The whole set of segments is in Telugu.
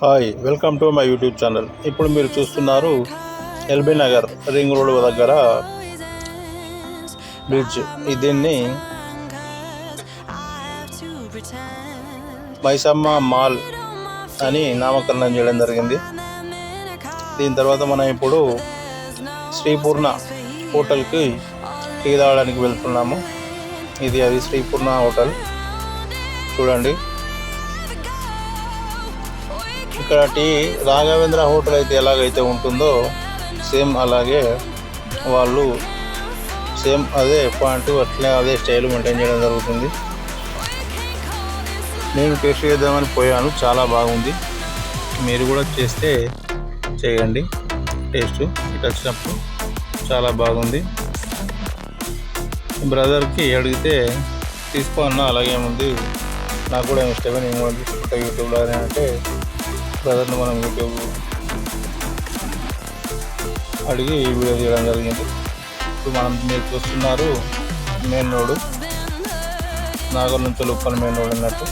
Hi welcome to my YouTube channel. ఇప్పుడు మీరు చూస్తున్నారు ఎల్బీ నగర్ రింగ్ రోడ్ దగ్గర బ్రిడ్జ్. దీన్ని మైసమ్మ మాల్ అని నామకరణం చేయడం జరిగింది. దీని తర్వాత మనం ఇప్పుడు శ్రీపూర్ణ హోటల్కి టీ తాగడానికి వెళ్తున్నాము. ఇది అది శ్రీపూర్ణ హోటల్. చూడండి. ఇక్కడ టీ రాఘవేంద్ర హోటల్ అయితే ఎలాగైతే ఉంటుందో సేమ్ అలాగే వాళ్ళు సేమ్ అదే పాయింట్ అట్లే అదే స్టైల్ మెయింటైన్ చేయడం జరుగుతుంది. నేను టేస్ట్ చేద్దామని పోయాను చాలా బాగుంది. మీరు కూడా చేస్తే చేయండి టేస్ట్ ఇటు వచ్చినప్పుడు చాలా బాగుంది. బ్రదర్కి అడిగితే తీసుకో అన్న అలాగే ఉంది నాకు కూడా ఏమి ఇష్టమే నేను కూడా తీసుకుంటా యూట్యూబ్లో అని అంటే బ్రదర్ని మనం యూట్యూబ్ అడిగి ఈ వీడియో తీయడం జరిగింది. ఇప్పుడు మనం మీరు చూస్తున్నారు మెయిన్ రోడ్ నాగర్ నుంచి ఉప్పల్ మెయిన్ రోడ్ అన్నట్టు.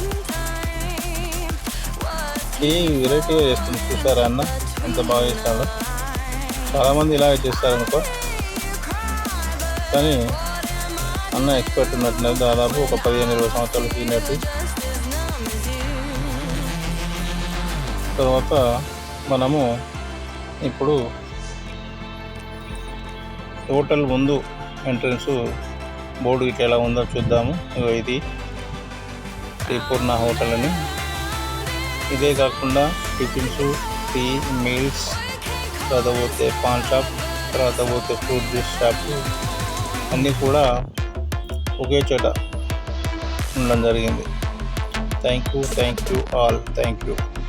ఈ వెరైటీగా చేస్తుంది. చూసారా అన్న? ఎంత బాగా చేస్తాడో. చాలామంది ఇలాగే చేస్తారు అనుకో కానీ అన్న ఎక్స్పర్ట్ ఉన్నట్టున్నారు. దాదాపు ఒక పదిహేను ఇరవై సంవత్సరాలు సీనియర్టీ తర్వాత మనము ఇప్పుడు హోటల్ ముందు ఎంట్రన్స్ బోర్డు ఇట్లా ఎలా ఉందో చూద్దాము. ఇది శ్రీపూర్ణ హోటల్ అని ఇదే కాకుండా టిఫిన్స్ టీ మీల్స్ తర్వాత పోతే పాన్ షాప్ తర్వాత పోతే ఫ్రూట్ జ్యూస్ షాప్ అన్నీ కూడా ఒకే చోట ఉండడం జరిగింది. Thank you thank you all thank you.